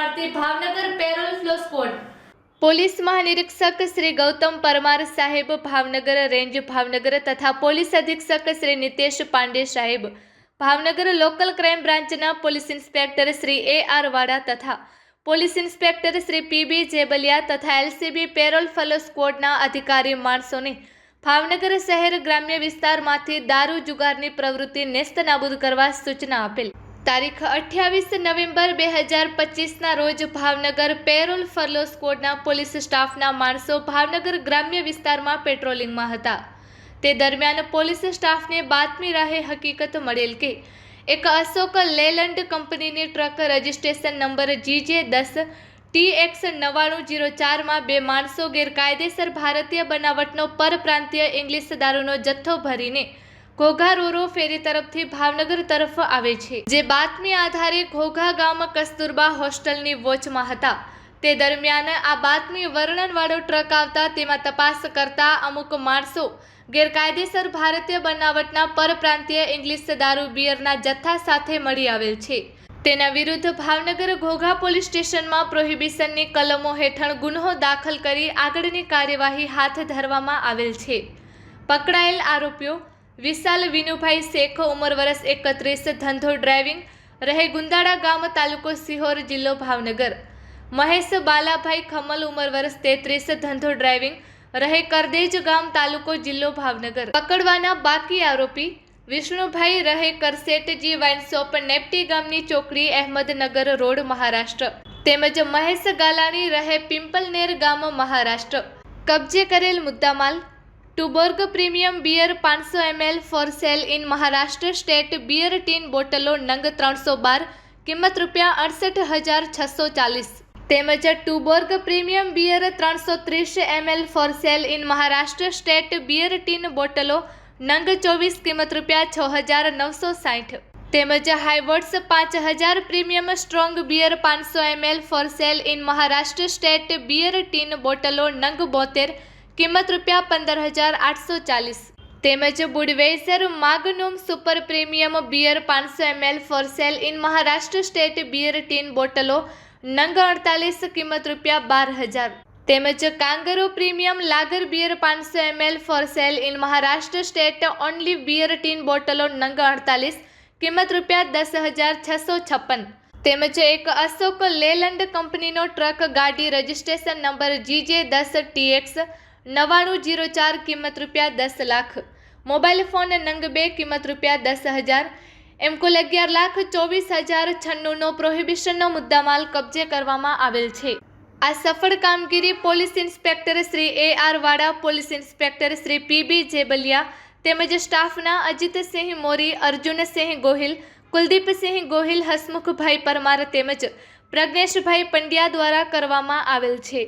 આજથી Bhavnagar parole furlough squad. Police મહાનિરીક્ષક શ્રી ગૌતમ પરમાર સાહેબ, ભાવનગર રેન્જ ભાવનગર તથા પોલીસ અધિક્ષક શ્રી નિતેશ પાંડે સાહેબ, ભાવનગર લોકલ ક્રાઇમ બ્રાન્ચના police inspector Shri A R Vada તથા police inspector Shri PB Jebaliya તથા એલસીબી પેરોલ ફલો સ્ક્વોડના અધિકારી માણસોને ભાવનગર શહેર ગ્રામ્ય વિસ્તારમાંથી દારૂ જુગારની પ્રવૃત્તિ નેસ્ત નાબૂદ કરવા સૂચના આપેલ. તારીખ અઠ્યાવીસ નવેમ્બર બે હજાર પચીસના રોજ ભાવનગર પેરોલ ફરલો સ્ક્વોડના પોલીસ સ્ટાફના માણસો ભાવનગર ગ્રામ્ય વિસ્તારમાં પેટ્રોલિંગમાં હતા. તે દરમિયાન પોલીસ સ્ટાફને બાતમી રાહે હકીકત મળેલ કે, એક અશોક લેલન્ડ કંપનીની ટ્રક રજિસ્ટ્રેશન નંબર જીજે દસ, ટી એક્સ નવ્વાણું જીરો ચારમાં બે માણસો ગેરકાયદેસર ભારતીય બનાવટનો પરપ્રાંતીય ઇંગ્લિશ દારૂનો જથ્થો ભરીને ઘોઘા રોરો ફેરી તરફથી ભાવનગર તરફ આવે છે. જે બાતમી આધારે ઘોઘા ગામ કસ્તુરબા હોસ્ટેલની વોચમાં હતા. તે દરમિયાન આ બાતમી વર્ણનવાળો ટ્રક આવતા તેમાં તપાસ કરતા અમુક માણસો ગેરકાયદેસર ભારતીય બનાવટના પરપ્રાંતીય ઇંગ્લિશ દારૂ બિયરના જથ્થા સાથે મળી આવેલ છે. તેના વિરુદ્ધ ભાવનગર ઘોઘા પોલીસ સ્ટેશનમાં પ્રોહિબિશનની કલમો હેઠળ ગુન્હો દાખલ કરી આગળની કાર્યવાહી હાથ ધરવામાં આવેલ છે. પકડાયેલ આરોપીઓ વિશાલ વિનુભાઈ શેખ, ઉંમર વર્ષ એકત્રીસ, ધંધો ડ્રાઇવિંગ, રહે ગુંદાળા ગામ, તાલુકો સિહોર જિલ્લો ભાવનગર. મહેશ બાલાભાઈ ખમલ, ઉંમર વર્ષ તેત્રીસ, ધંધો ડ્રાઇવિંગ, રહે કરદેજ ગામ, તાલુકો જિલ્લો ભાવનગર. પકડવાના બાકી આરોપી વિષ્ણુભાઈ રહે કરસેટજી વાઇન શોપ, નેપટી ગામની ચોકડી, અહેમદનગર રોડ, મહારાષ્ટ્ર. તેમજ મહેશ ગાલાણી રહે પિંપલનેર ગામ, મહારાષ્ટ્ર. કબજે કરેલ મુદ્દામાલ ટુબોર્ગ પ્રીમિયમ બિયર પાંચસો ML for sale in Maharashtra state beer tin બોટલો નંગ ત્રણસો બાર, કિંમત રૂપિયા અડસઠ હજાર છસો ચાલીસ. તેમજ ટુબોર્ગ પ્રીમિયમ બિયર ત્રણસો ત્રીસ ML for sale in Maharashtra state beer tin બોટલો નંગ ચોવીસ, કિંમત રૂપિયા છ હજાર નવસો સાઠ. તેમજ હાઇવર્ડ્સ પાંચ હજાર પ્રીમિયમ સ્ટ્રોંગ બિયર પાંચસો ML for sale in Maharashtra state beer tin બોટલો નંગ બોતેર કિંમત રૂપિયા પંદર હજાર આઠસો ચાલીસ. તેમજ Budweiser Magnum super premium beer પાંચસો ML for sale in Maharashtra state beer tin બોટલો નંગ અડતાલીસ, કિંમત રૂપિયા બાર હજાર તેમજ કાંગરો પ્રીમિયમ લાગર બિયર પાંચસો ML for sale in Maharashtra state only beer tin બોટલો નંગ અડતાલીસ, કિંમત રૂપિયા દસ હજાર છસો છપ્પન. તેમજ એક અશોક લેલન્ડ કંપનીનો ટ્રક ગાડી રજિસ્ટ્રેશન નંબર જીજે દસ ટીએક્સ નવ્વાણું જીરો ચાર કિંમત રૂપિયા દસ લાખ. મોબાઈલ ફોન નંગ બે કિંમત રૂપિયા દસ હજાર. એમ કુલ અગિયાર લાખ ચોવીસ હજાર છન્નુંનો પ્રોહિબિશનનો મુદ્દામાલ કબજે કરવામાં આવેલ છે. આ સફળ કામગીરી police inspector Shri A R Vada, police inspector Shri PB Jebaliya તેમજ સ્ટાફના અજીતસિંહ મોરી અર્જુનસિંહ ગોહિલ કુલદીપસિંહ ગોહિલ, હસમુખભાઈ પરમાર તેમજ પ્રજ્ઞેશભાઈ પંડ્યા દ્વારા કરવામાં આવેલ છે.